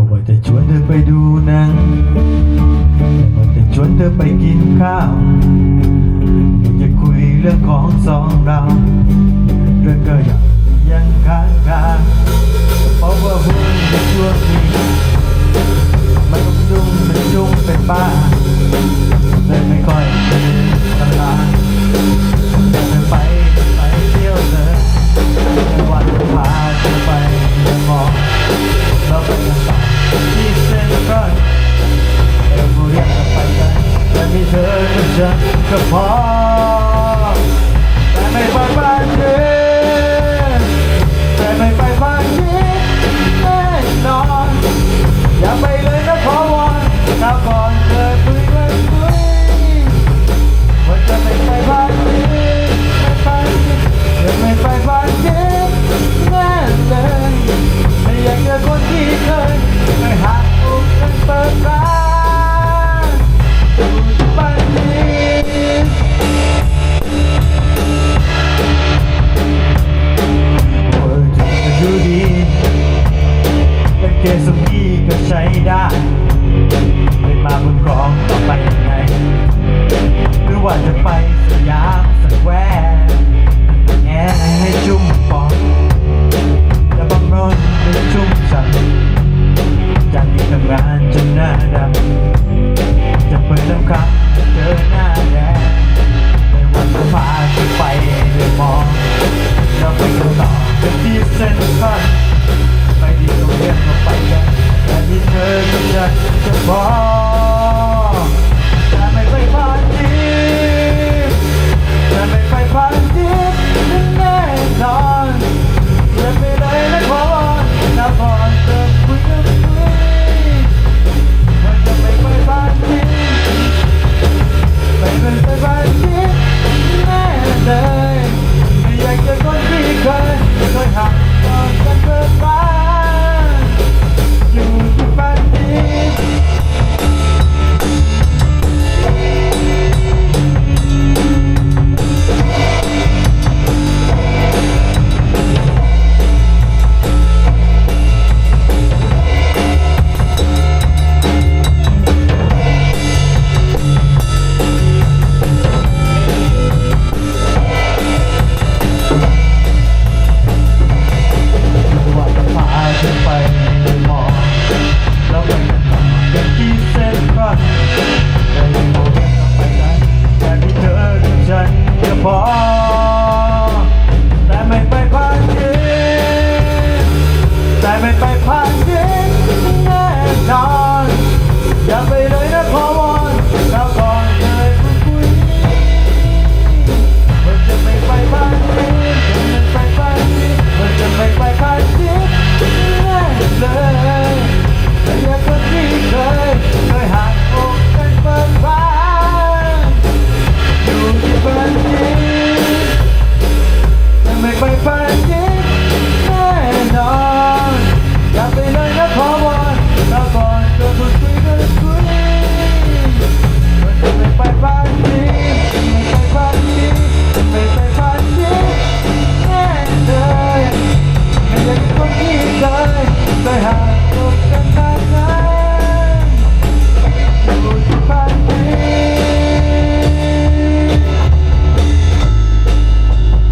ก็ว่าจะชวนเธอไปดูหนังว่าจะชวนเธอไปกินข้าวอยากจะคุยเรื่องของสองเราเรื่องก็ยังยังค้างคาเพราะว่าหุ้นในช่วงนี้มันดุ้มมันจุ้มเป็นบ้า just a. far Thank.